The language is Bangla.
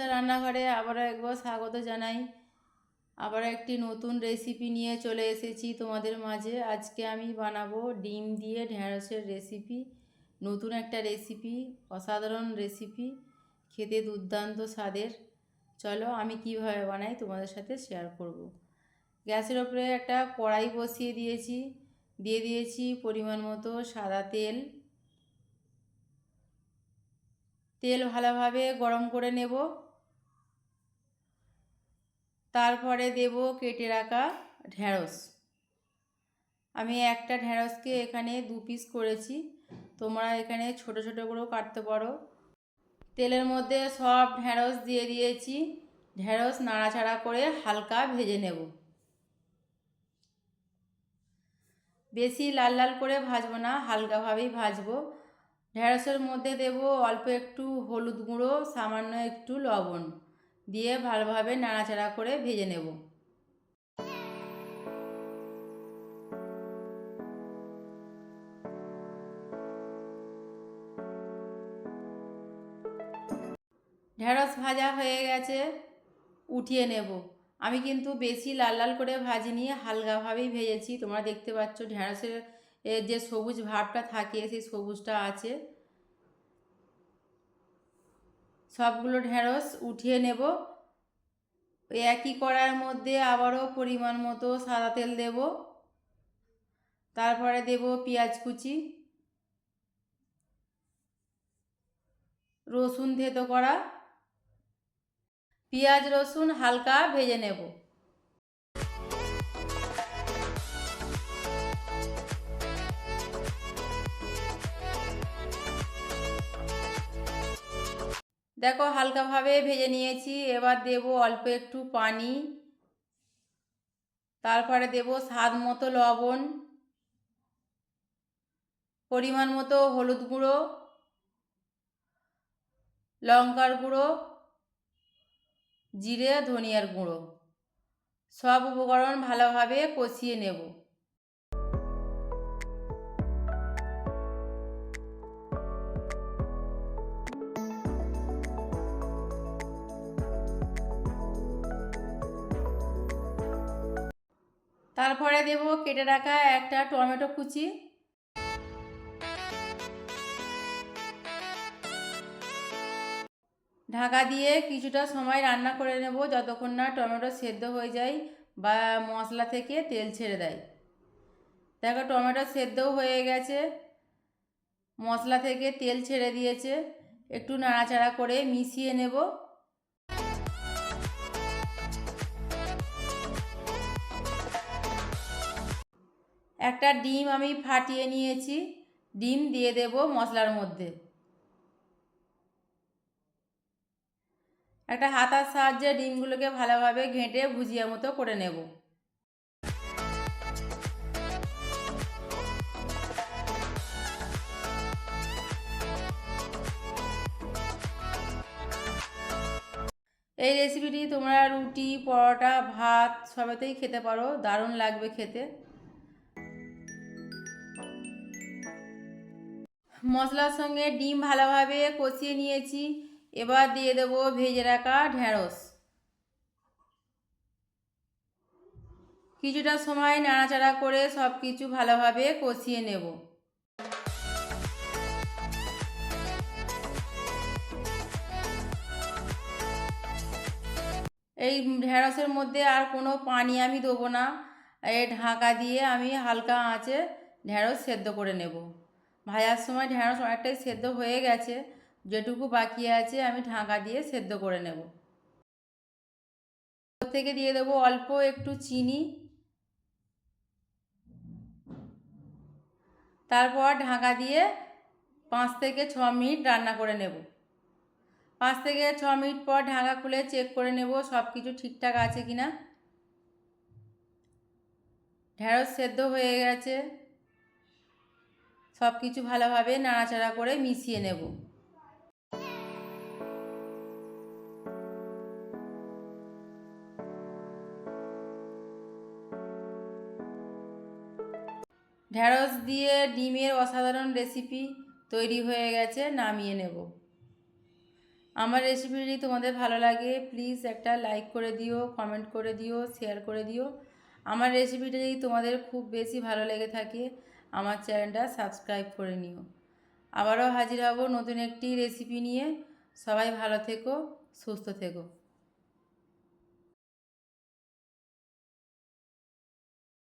তৃষা রান্নাঘরে, আবারও একবার স্বাগত জানাই। আবার একটি নতুন রেসিপি নিয়ে চলে এসেছি তোমাদের মাঝে। আজকে আমি বানাবো ডিম দিয়ে ঢ্যাঁড়সের রেসিপি নতুন একটা রেসিপি অসাধারণ রেসিপি খেতে দুর্দান্ত স্বাদের। চলো আমি কীভাবে বানাই তোমাদের সাথে শেয়ার করব। গ্যাসের ওপরে একটা কড়াই বসিয়ে দিয়েছি। দিয়ে দিয়েছি পরিমাণ মতো সাদা তেল। তেল ভালোভাবে গরম করে নেব। তারপরে দেব কেটে রাখা ঢ্যাঁড়স আমি একটা ঢ্যাঁড়সকে এখানে দু পিস করেছি। তোমরা এখানে ছোট ছোট করেও কাটতে পারো। তেলের মধ্যে সব ঢ্যাঁড়স দিয়ে দিয়েছি। ঢ্যাঁড়স নাড়াচাড়া করে হালকা ভেজে নেব। বেশি লাল লাল করে ভাজবো না, হালকাভাবেই ভাজবো। ঢ্যাঁড়সের মধ্যে দেব অল্প একটু হলুদ গুঁড়ো, সামান্য একটু লবণ। দিয়ে ভালোভাবে নাড়াচাড়া করে ভেজে নেব। ঢ্যাঁড়স ভাজা হয়ে গেছে, উঠিয়ে নেব। আমি কিন্তু বেশি লাল লাল করে ভাজিনি, হালকাভাবেই ভেজেছি। তোমরা দেখতে পাচ্ছ ঢ্যাঁড়সের এর যে সবুজ ভাবটা থাকে, সেই সবুজটা আছে। সবগুলো ঢ্যাঁড়স উঠিয়ে নেব। ওই একই কড়ার মধ্যে আবারও পরিমাণ মতো সাদা তেল দেব। তারপরে দেব পেঁয়াজ কুচি, রসুন থেতো করা। পেঁয়াজ রসুন হালকা ভেজে নেব। দেখো হালকাভাবে ভেজে নিয়েছি, এবার দেব অল্প একটু পানি। তারপরে দেব স্বাদ মতো লবণ, পরিমাণ মতো হলুদ গুঁড়ো, লঙ্কার গুঁড়ো, জিরে, ধনিয়ার গুঁড়ো। সব উপকরণ ভালোভাবে কষিয়ে নেব। তারপরে দেব কেটে রাখা একটা টমেটো কুচি। ঢাকা দিয়ে কিছুটা সময় রান্না করে নেব যতক্ষণ না টমেটো সেদ্ধ হয়ে যায় বা মশলা থেকে তেল ছেড়ে দেয়। দেখো টমেটো সেদ্ধও হয়ে গেছে, মশলা থেকে তেল ছেড়ে দিয়েছে। একটু নাড়াচাড়া করে মিশিয়ে নেব। একটা ডিম আমি ফাটিয়ে নিয়েছি, ডিম দিয়ে দেব মশলার মধ্যে। একটা হাতার সাহায্যে ডিমগুলোকে ভালোভাবে ঘেঁটে ভুজিয়া মতো করে নেব। এই রেসিপিটি তোমরা রুটি, পরোটা, ভাত সবেতেই খেতে পারো, দারুণ লাগবে খেতে। মশলার সঙ্গে ডিম ভালোভাবে কষিয়ে নিয়েছি। এবার দিয়ে দেবো ভেজে রাখা ঢ্যাঁড়স কিছুটা সময় নাড়াচাড়া করে সব কিছু ভালোভাবে কষিয়ে নেব। এই ঢ্যাঁড়সের মধ্যে আর কোনো পানি আমি দেবো না। এই ঢাকা দিয়ে আমি হালকা আঁচে ঢ্যাঁড়স সেদ্ধ করে নেব। ভাজার সময় ঢ্যাঁড়স অনেকটাই সেদ্ধ হয়ে গেছে। যেটুকু বাকি আছে আমি ঢাকা দিয়ে সেদ্ধ করে নেব। থেকে দিয়ে দেবো অল্প একটু চিনি। তারপর ঢাকা দিয়ে পাঁচ থেকে ছ মিনিট রান্না করে নেব। পাঁচ থেকে ছ মিনিট পর ঢাকা খুলে চেক করে নেব সব কিছু ঠিকঠাক আছে কি না ঢ্যাঁড়স সেদ্ধ হয়ে গেছে। সব কিছু ভালোভাবে নাড়াচাড়া করে মিশিয়ে নেব। ঢ্যাঁড়স দিয়ে ডিমের অসাধারণ রেসিপি তৈরি হয়ে গেছে, নামিয়ে নেব। আমার রেসিপি যদি তোমাদের ভালো লাগে প্লিজ একটা লাইক করে দিও কমেন্ট করে দিও শেয়ার করে দিও। আমার রেসিপিটা যদি তোমাদের খুব বেশি ভালো লেগে থাকে আমার চ্যানেলটা সাবস্ক্রাইব করে নিও। আবারও হাজির হব নতুন একটি রেসিপি নিয়ে। সবাই ভালো থেকো, সুস্থ থেকো।